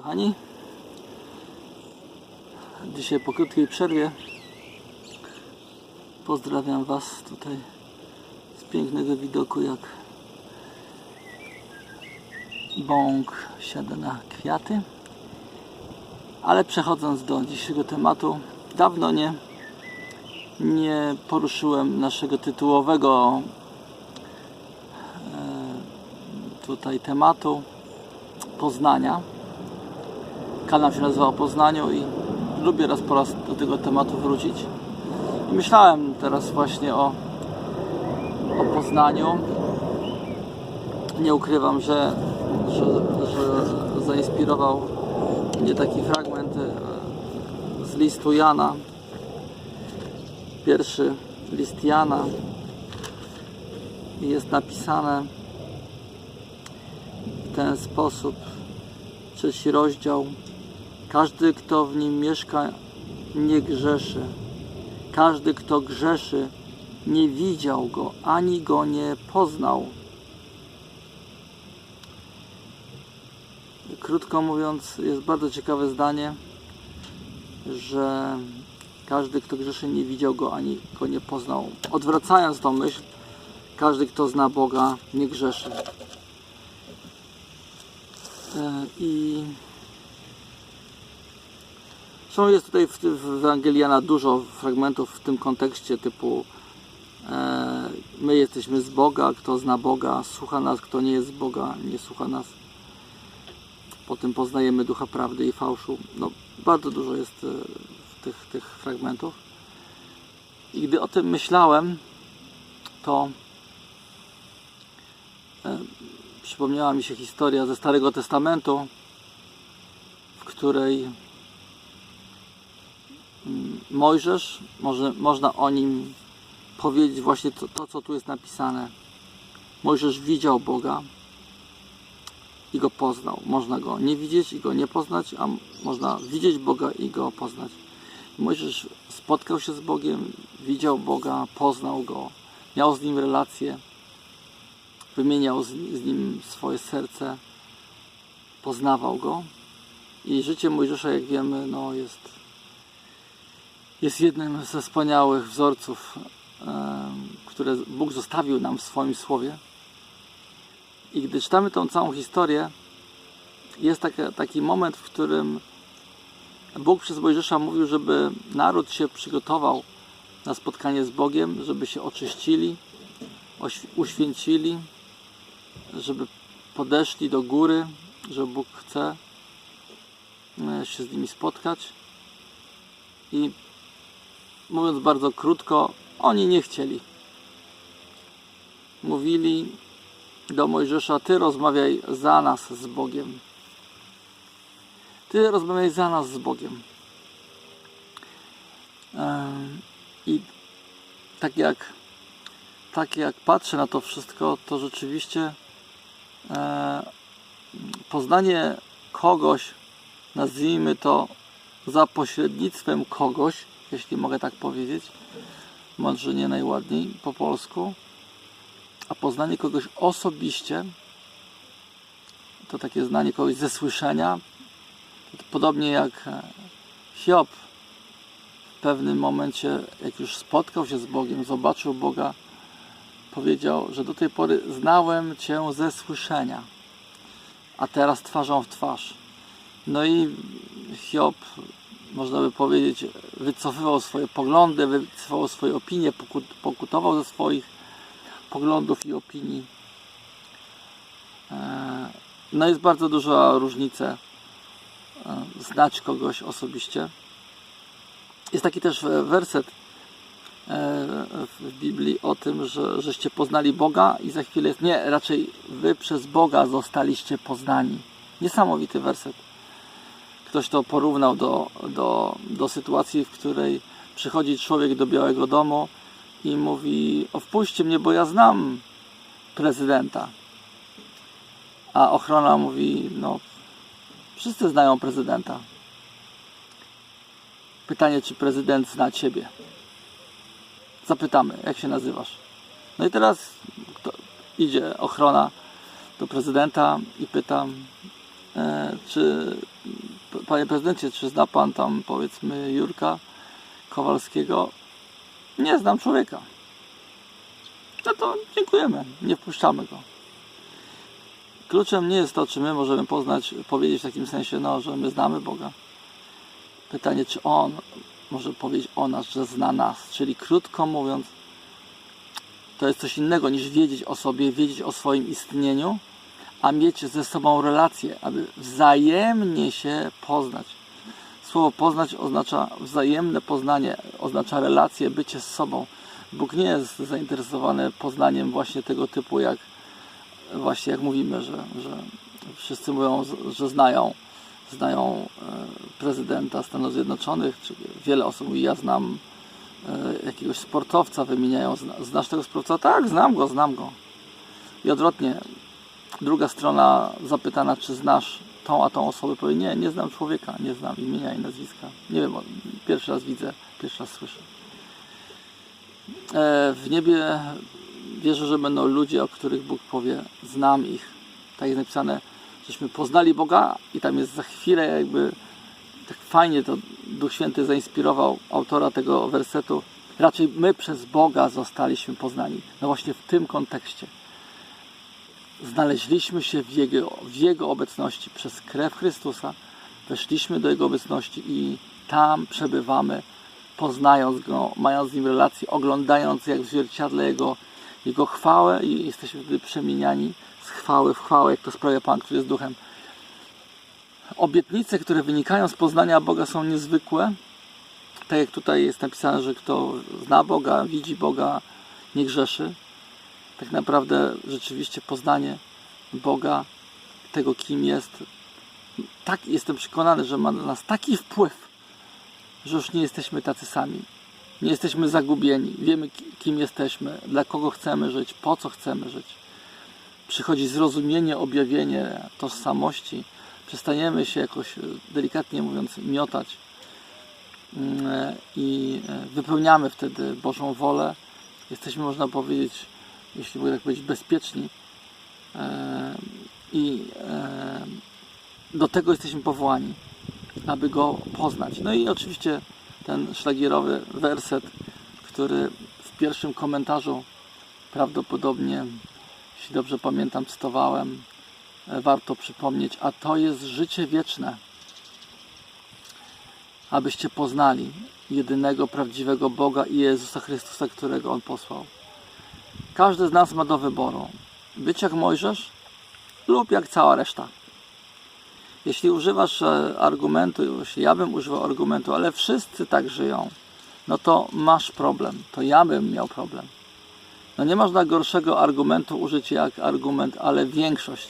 Kochani, dzisiaj po krótkiej przerwie pozdrawiam Was tutaj z pięknego widoku, jak bąk siada na kwiaty. Ale przechodząc do dzisiejszego tematu, dawno nie, nie poruszyłem naszego tytułowego e, tutaj tematu Poznania. Kanał się nazywa o Poznaniu i lubię raz po raz do tego tematu wrócić. I myślałem teraz właśnie o, o Poznaniu. Nie ukrywam, że, że, że zainspirował mnie taki fragment e, z listu Jana. Pierwszy list Jana. Jest napisane w ten sposób. Trzeci rozdział. Każdy, kto w nim mieszka, nie grzeszy. Każdy, kto grzeszy, nie widział go, ani go nie poznał. Krótko mówiąc, jest bardzo ciekawe zdanie, że każdy, kto grzeszy, nie widział go, ani go nie poznał. Odwracając tą myśl, każdy, kto zna Boga, nie grzeszy. E, I są jest tutaj w, w Ewangeliana dużo fragmentów w tym kontekście typu e, my jesteśmy z Boga, kto zna Boga, słucha nas, kto nie jest z Boga, nie słucha nas. Potem poznajemy ducha prawdy i fałszu. No, bardzo dużo jest e, tych, tych fragmentów. I gdy o tym myślałem, to e, przypomniała mi się historia ze Starego Testamentu, w której Mojżesz, może, można o nim powiedzieć właśnie to, to, co tu jest napisane. Mojżesz widział Boga i go poznał. Można go nie widzieć i go nie poznać, a można widzieć Boga i go poznać. Mojżesz spotkał się z Bogiem, widział Boga, poznał go, miał z nim relację wymieniał z nim swoje serce, poznawał go. I życie Mojżesza, jak wiemy, no jest, jest jednym ze wspaniałych wzorców, które Bóg zostawił nam w swoim słowie. I gdy czytamy tą całą historię, jest taki, taki moment, w którym Bóg przez Mojżesza mówił, żeby naród się przygotował na spotkanie z Bogiem, żeby się oczyścili, uświęcili, żeby podeszli do góry, że Bóg chce e, się z nimi spotkać. I mówiąc bardzo krótko, oni nie chcieli. Mówili do Mojżesza: Ty rozmawiaj za nas z Bogiem. Ty rozmawiaj za nas z Bogiem. I tak jak, tak jak patrzę na to wszystko, to rzeczywiście E, poznanie kogoś, nazwijmy to za pośrednictwem kogoś, jeśli mogę tak powiedzieć, może nie najładniej po polsku, a poznanie kogoś osobiście, to takie znanie kogoś ze słyszenia, podobnie jak Hiob w pewnym momencie, jak już spotkał się z Bogiem, zobaczył Boga, powiedział, że do tej pory znałem Cię ze słyszenia, a teraz twarzą w twarz. No i Hiob, można by powiedzieć, wycofywał swoje poglądy, wycofywał swoje opinie, pokutował ze swoich poglądów i opinii. E, no jest bardzo duża różnica e, znać kogoś osobiście. Jest taki też werset E, w Biblii o tym, że, żeście poznali Boga i za chwilę jest nie, raczej wy przez Boga zostaliście poznani. Niesamowity werset. Ktoś to porównał do, do, do sytuacji, w której przychodzi człowiek do Białego Domu i mówi: O, wpuśćcie mnie, bo ja znam prezydenta. A ochrona mówi: No, wszyscy znają prezydenta. Pytanie, czy prezydent zna ciebie zapytamy, jak się nazywasz. No i teraz idzie ochrona do prezydenta i pytam, e, czy panie prezydencie, czy zna pan tam powiedzmy Jurka Kowalskiego? Nie znam człowieka. No to dziękujemy, nie wpuszczamy go. Kluczem nie jest to, czy my możemy poznać, powiedzieć w takim sensie, no, że my znamy Boga. Pytanie, czy On może powiedzieć o nas, że zna nas. Czyli krótko mówiąc, to jest coś innego niż wiedzieć o sobie, wiedzieć o swoim istnieniu, a mieć ze sobą relację, aby wzajemnie się poznać. Słowo poznać oznacza wzajemne poznanie, oznacza relację, bycie z sobą. Bóg nie jest zainteresowany poznaniem właśnie tego typu, jak właśnie jak mówimy, że, że wszyscy mówią, że znają, znają e, prezydenta Stanów Zjednoczonych, czy wiele osób mówi, ja znam e, jakiegoś sportowca, wymieniają, "Zna- znasz tego sportowca? Tak, znam go, znam go. I odwrotnie, druga strona zapytana, czy znasz tą a tą osobę, powie, nie, nie znam człowieka, nie znam imienia i nazwiska. Nie wiem, pierwszy raz widzę, pierwszy raz słyszę. E, W niebie wierzę, że będą ludzie, o których Bóg powie, znam ich. Tak jest napisane, żeśmy poznali Boga i tam jest za chwilę jakby tak fajnie to Duch Święty zainspirował autora tego wersetu. Raczej my przez Boga zostaliśmy poznani. No właśnie w tym kontekście. Znaleźliśmy się w Jego, w Jego obecności przez krew Chrystusa. Weszliśmy do Jego obecności i tam przebywamy, poznając Go, mając z Nim relację, oglądając jak w zwierciadle Jego, Jego chwałę i jesteśmy wtedy przemieniani z chwały w chwałę, jak to sprawia Pan, który jest Duchem. Obietnice, które wynikają z poznania Boga są niezwykłe. Tak jak tutaj jest napisane, że kto zna Boga, widzi Boga, nie grzeszy. Tak naprawdę rzeczywiście poznanie Boga, tego kim jest, tak jestem przekonany, że ma na nas taki wpływ, że już nie jesteśmy tacy sami. Nie jesteśmy zagubieni. Wiemy, ki- kim jesteśmy, dla kogo chcemy żyć, po co chcemy żyć. Przychodzi zrozumienie, objawienie tożsamości. Przestaniemy się jakoś, e, delikatnie mówiąc, miotać Mm, e, i e, wypełniamy wtedy Bożą wolę. Jesteśmy, można powiedzieć, jeśli mogę tak powiedzieć, bezpieczni. E, I e, do tego jesteśmy powołani, aby Go poznać. No i oczywiście ten szlagierowy werset, który w pierwszym komentarzu prawdopodobnie, jeśli dobrze pamiętam, cytowałem, e, warto przypomnieć, a to jest życie wieczne, abyście poznali jedynego prawdziwego Boga i Jezusa Chrystusa, którego On posłał. Każdy z nas ma do wyboru być jak Mojżesz lub jak cała reszta. Jeśli używasz e, argumentu, jeśli ja bym używał argumentu, ale wszyscy tak żyją, no to masz problem. To ja bym miał problem. No nie można gorszego argumentu użyć jak argument, ale większość.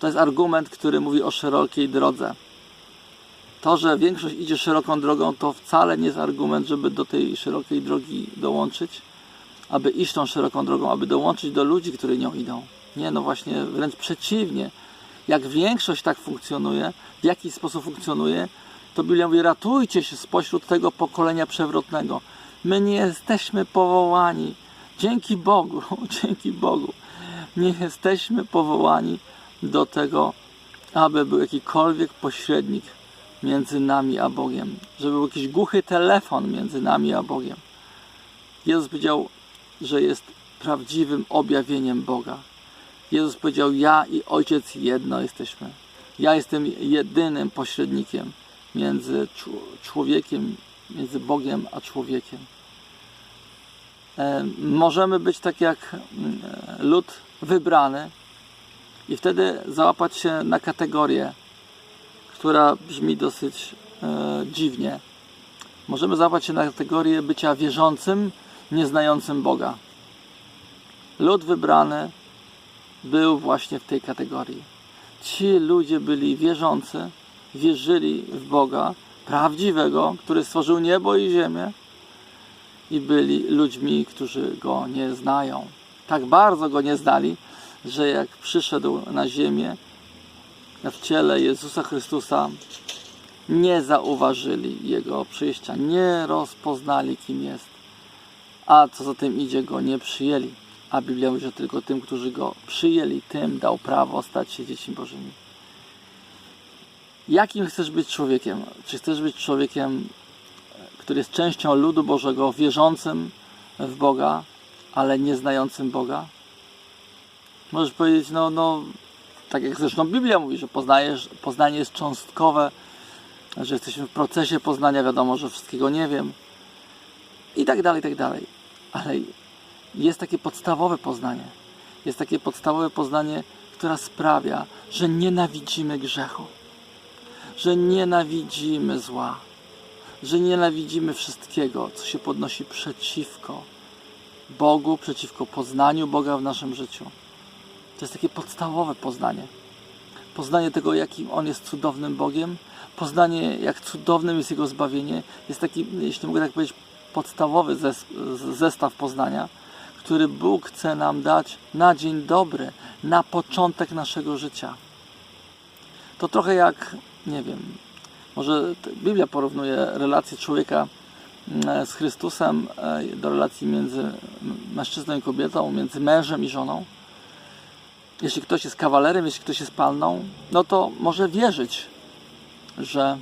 To jest argument, który mówi o szerokiej drodze. To, że większość idzie szeroką drogą, to wcale nie jest argument, żeby do tej szerokiej drogi dołączyć, aby iść tą szeroką drogą, aby dołączyć do ludzi, którzy nią idą. Nie, no właśnie wręcz przeciwnie. Jak większość tak funkcjonuje, w jaki sposób funkcjonuje, to Biblia mówi, ratujcie się spośród tego pokolenia przewrotnego. My nie jesteśmy powołani. Dzięki Bogu, dzięki Bogu. Nie jesteśmy powołani do tego, aby był jakikolwiek pośrednik między nami a Bogiem. Żeby był jakiś głuchy telefon między nami a Bogiem. Jezus powiedział, że jest prawdziwym objawieniem Boga. Jezus powiedział: Ja i Ojciec jedno jesteśmy. Ja jestem jedynym pośrednikiem między czł- człowiekiem, między Bogiem a człowiekiem. Możemy być tak jak mm, e, lud wybrany i wtedy załapać się na kategorię, która brzmi dosyć e, dziwnie. Możemy załapać się na kategorię bycia wierzącym, nieznającym Boga. Lud wybrany był właśnie w tej kategorii. Ci ludzie byli wierzący, wierzyli w Boga prawdziwego, który stworzył niebo i ziemię i byli ludźmi, którzy Go nie znają. Tak bardzo Go nie znali, że jak przyszedł na ziemię w ciele Jezusa Chrystusa, nie zauważyli Jego przyjścia, nie rozpoznali, kim jest. A co za tym idzie, Go nie przyjęli. A Biblia mówi, że tylko tym, którzy Go przyjęli, tym dał prawo stać się dziećmi Bożymi. Jakim chcesz być człowiekiem? Czy chcesz być człowiekiem, który jest częścią ludu Bożego, wierzącym w Boga, ale nie znającym Boga? Możesz powiedzieć, no, no tak jak zresztą Biblia mówi, że poznajesz, poznanie jest cząstkowe, że jesteśmy w procesie poznania, wiadomo, że wszystkiego nie wiem i tak dalej, i tak dalej. Ale jest takie podstawowe poznanie. Jest takie podstawowe poznanie, która sprawia, że nienawidzimy grzechu, że nienawidzimy zła, że nienawidzimy wszystkiego, co się podnosi przeciwko Bogu, przeciwko poznaniu Boga w naszym życiu. To jest takie podstawowe poznanie. Poznanie tego, jakim On jest cudownym Bogiem, poznanie, jak cudownym jest Jego zbawienie, jest taki, jeśli mogę tak powiedzieć, podstawowy zes- zestaw poznania, który Bóg chce nam dać na dzień dobry, na początek naszego życia. To trochę jak, nie wiem, może Biblia porównuje relację człowieka mm, z Chrystusem e, do relacji między mężczyzną i kobietą, między mężem i żoną. Jeśli ktoś jest kawalerem, jeśli ktoś jest panną, no to może wierzyć, że,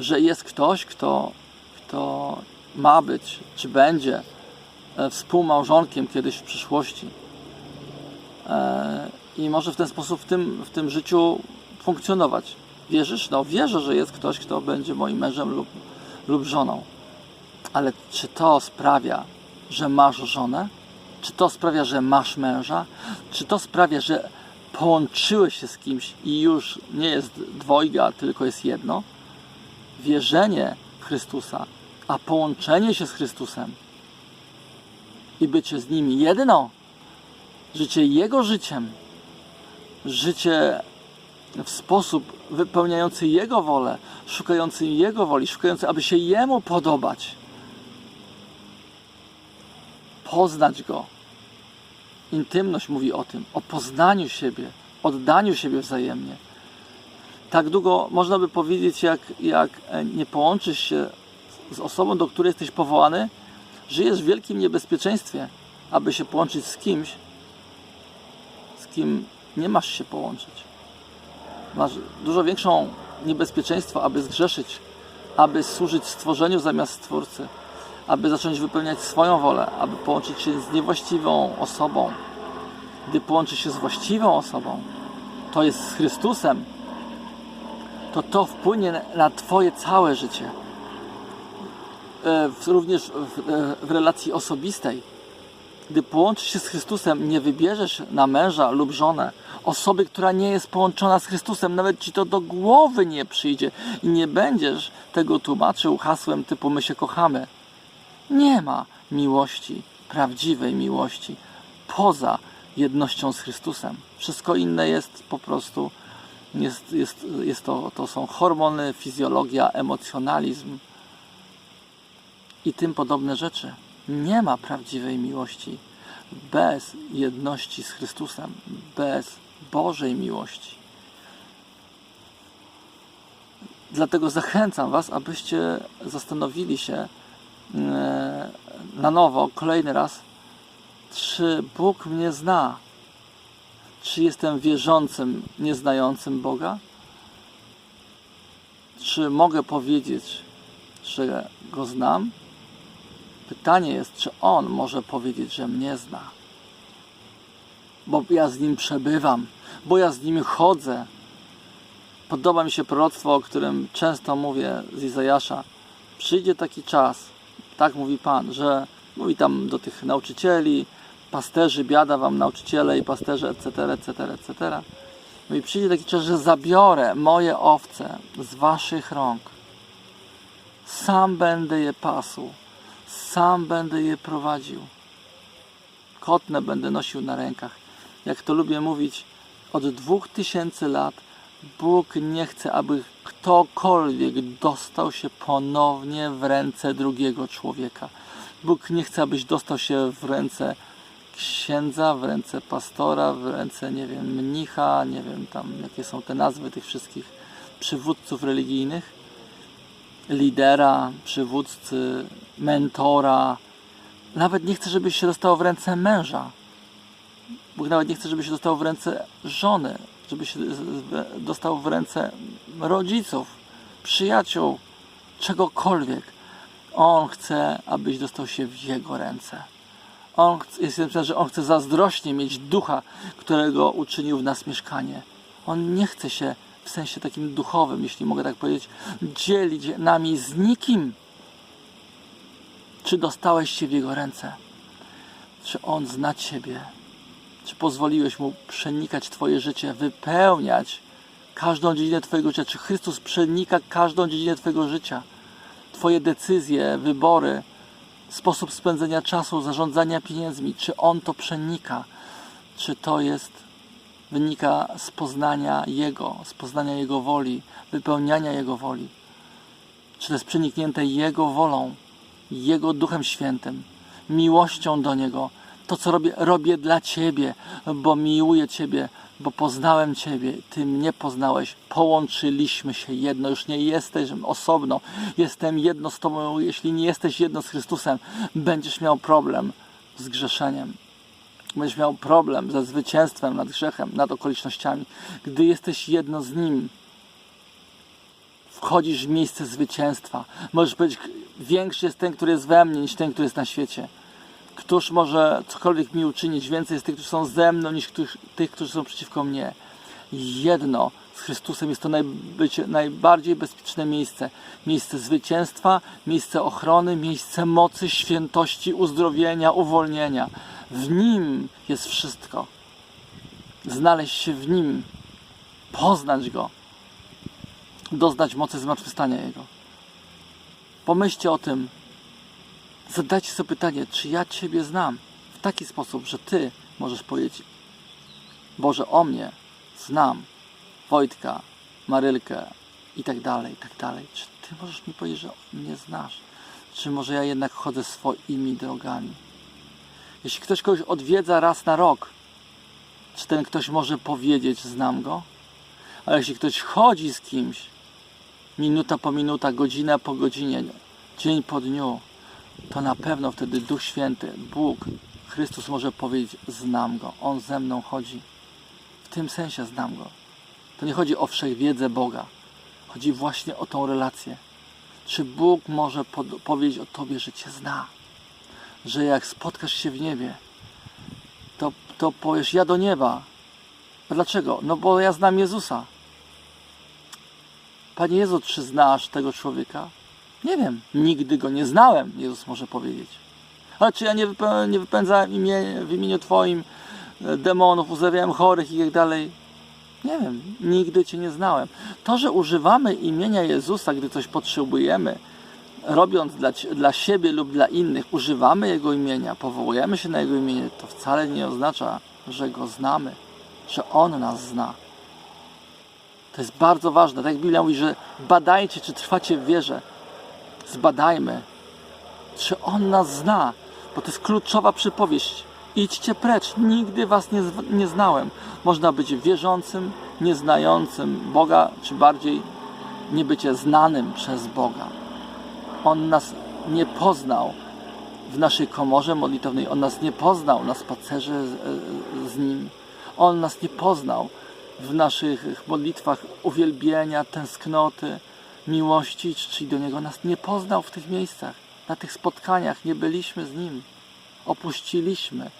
że jest ktoś, kto, kto ma być, czy będzie e, współmałżonkiem kiedyś w przyszłości. E, I może w ten sposób w tym, w tym życiu funkcjonować. Wierzysz? No wierzę, że jest ktoś, kto będzie moim mężem lub, lub żoną. Ale czy to sprawia, że masz żonę? Czy to sprawia, że masz męża? Czy to sprawia, że połączyłeś się z kimś i już nie jest dwojga, tylko jest jedno? Wierzenie Chrystusa, a połączenie się z Chrystusem i bycie z Nim jedno, życie Jego życiem, życie w sposób wypełniający Jego wolę, szukający Jego woli, szukający, aby się Jemu podobać, poznać Go. Intymność mówi o tym, o poznaniu siebie, oddaniu siebie wzajemnie. Tak długo można by powiedzieć, jak, jak nie połączysz się z osobą, do której jesteś powołany, żyjesz w wielkim niebezpieczeństwie, aby się połączyć z kimś, z kim nie masz się połączyć. Masz dużo większą niebezpieczeństwo, aby zgrzeszyć, aby służyć stworzeniu zamiast stwórcy, aby zacząć wypełniać swoją wolę, aby połączyć się z niewłaściwą osobą. Gdy połączysz się z właściwą osobą, to jest z Chrystusem, to to wpłynie na- Twoje całe życie. E, Również e, w relacji osobistej. Gdy połączysz się z Chrystusem, nie wybierzesz na męża lub żonę osoby, która nie jest połączona z Chrystusem. Nawet ci to do głowy nie przyjdzie i nie będziesz tego tłumaczył hasłem typu my się kochamy. Nie ma miłości, prawdziwej miłości, poza jednością z Chrystusem. Wszystko inne jest po prostu, jest, jest, jest to, to są hormony, fizjologia, emocjonalizm i tym podobne rzeczy. Nie ma prawdziwej miłości bez jedności z Chrystusem, bez Bożej miłości. Dlatego zachęcam Was, abyście zastanowili się e, na nowo, kolejny raz, czy Bóg mnie zna? Czy jestem wierzącym, nieznającym Boga? Czy mogę powiedzieć, że Go znam? Pytanie jest, czy On może powiedzieć, że mnie zna? Bo ja z Nim przebywam, bo ja z Nim chodzę. Podoba mi się proroctwo, o którym często mówię z Izajasza. Przyjdzie taki czas, tak mówi Pan, że mówi tam do tych nauczycieli, pasterzy, biada wam nauczyciele i pasterze, etc., etc., etc. Mówi, przyjdzie taki czas, że zabiorę moje owce z waszych rąk. Sam będę je pasł, sam będę je prowadził. Kotnę będę nosił na rękach. Jak to lubię mówić, od dwóch tysięcy lat Bóg nie chce, aby ktokolwiek dostał się ponownie w ręce drugiego człowieka. Bóg nie chce, abyś dostał się w ręce księdza, w ręce pastora, w ręce, nie wiem, mnicha, nie wiem tam jakie są te nazwy tych wszystkich przywódców religijnych, lidera, przywódcy, mentora. Nawet nie chce, żebyś się dostał w ręce męża. Bóg nawet nie chce, żebyś się dostał w ręce żony żebyś z- z- dostał w ręce rodziców, przyjaciół, czegokolwiek. On chce, abyś dostał się w Jego ręce. On chce, jest napisane, że On chce zazdrośnie mieć ducha, którego uczynił w nas mieszkanie. On nie chce się w sensie takim duchowym, jeśli mogę tak powiedzieć, dzielić nami z nikim. Czy dostałeś się w Jego ręce? Czy On zna Ciebie? Czy pozwoliłeś Mu przenikać Twoje życie, wypełniać każdą dziedzinę Twojego życia? Czy Chrystus przenika każdą dziedzinę Twojego życia? Twoje decyzje, wybory, sposób spędzenia czasu, zarządzania pieniędzmi, czy On to przenika? Czy to jest, wynika z poznania Jego, z poznania Jego woli, wypełniania Jego woli? Czy to jest przeniknięte Jego wolą, Jego Duchem Świętym, miłością do Niego? To, co robię, robię dla Ciebie, bo miłuję Ciebie, bo poznałem Ciebie, Ty mnie poznałeś, połączyliśmy się jedno, już nie jesteś osobno, jestem jedno z Tobą. Jeśli nie jesteś jedno z Chrystusem, będziesz miał problem z grzeszeniem. Będziesz miał problem ze zwycięstwem nad grzechem, nad okolicznościami. Gdy jesteś jedno z Nim, wchodzisz w miejsce zwycięstwa. Możesz powiedzieć, większy jest ten, który jest we mnie, niż ten, który jest na świecie. Któż może cokolwiek mi uczynić? Więcej jest tych, którzy są ze mną, niż tych, którzy są przeciwko mnie. Jedno z Chrystusem jest to najbardziej bezpieczne miejsce. Miejsce zwycięstwa, miejsce ochrony, miejsce mocy, świętości, uzdrowienia, uwolnienia. W Nim jest wszystko. Znaleźć się w Nim, poznać Go, doznać mocy zmartwychwstania Jego. Pomyślcie o tym, zadajcie sobie pytanie, czy ja Ciebie znam w taki sposób, że Ty możesz powiedzieć, Boże, o mnie znam Wojtka, Marylkę i tak dalej, i tak dalej. Czy Ty możesz mi powiedzieć, że mnie znasz? Czy może ja jednak chodzę swoimi drogami? Jeśli ktoś kogoś odwiedza raz na rok, czy ten ktoś może powiedzieć, znam go? Ale jeśli ktoś chodzi z kimś, minuta po minuta, godzina po godzinie, dzień po dniu, to na pewno wtedy Duch Święty, Bóg, Chrystus może powiedzieć: Znam go, on ze mną chodzi. W tym sensie znam go. To nie chodzi o wszechwiedzę Boga, chodzi właśnie o tą relację. Czy Bóg może powiedzieć o Tobie, że Cię zna? Że jak spotkasz się w niebie, to, to powiesz: Ja do nieba. Dlaczego? No bo ja znam Jezusa. Panie Jezu, czy znasz tego człowieka? Nie wiem, nigdy go nie znałem, Jezus może powiedzieć. Ale czy ja nie, wypę- nie wypędzałem imię, w imieniu Twoim e, demonów, uzdrawiałem chorych i tak dalej? Nie wiem, nigdy Cię nie znałem. To, że używamy imienia Jezusa, gdy coś potrzebujemy, robiąc dla, dla siebie lub dla innych, używamy Jego imienia, powołujemy się na Jego imię, to wcale nie oznacza, że Go znamy, że On nas zna. To jest bardzo ważne. Tak jak Biblia mówi, że badajcie, czy trwacie w wierze. Zbadajmy, czy On nas zna, bo to jest kluczowa przypowieść. Idźcie precz, nigdy Was nie, nie znałem. Można być wierzącym, nieznającym Boga, czy bardziej nie bycie znanym przez Boga. On nas nie poznał w naszej komorze modlitewnej, On nas nie poznał na spacerze z, z Nim. On nas nie poznał w naszych modlitwach uwielbienia, tęsknoty, miłości czci do Niego. Nas nie poznał w tych miejscach, na tych spotkaniach. Nie byliśmy z Nim. Opuściliśmy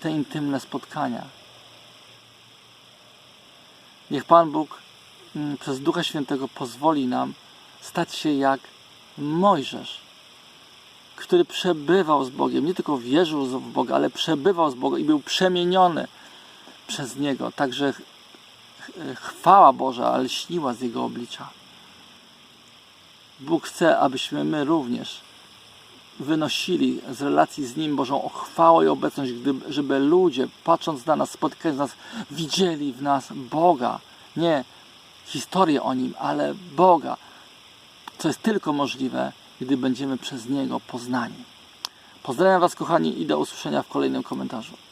te intymne spotkania. Niech Pan Bóg mm, przez Ducha Świętego pozwoli nam stać się jak Mojżesz, który przebywał z Bogiem, nie tylko wierzył w Boga, ale przebywał z Bogiem i był przemieniony przez Niego. Także ch- ch- chwała Boża, ale śniła z Jego oblicza. Bóg chce, abyśmy my również wynosili z relacji z Nim Bożą chwałę i obecność, żeby ludzie, patrząc na nas, spotykając nas, widzieli w nas Boga. Nie historię o Nim, ale Boga. Co jest tylko możliwe, gdy będziemy przez Niego poznani. Pozdrawiam Was, kochani, i do usłyszenia w kolejnym komentarzu.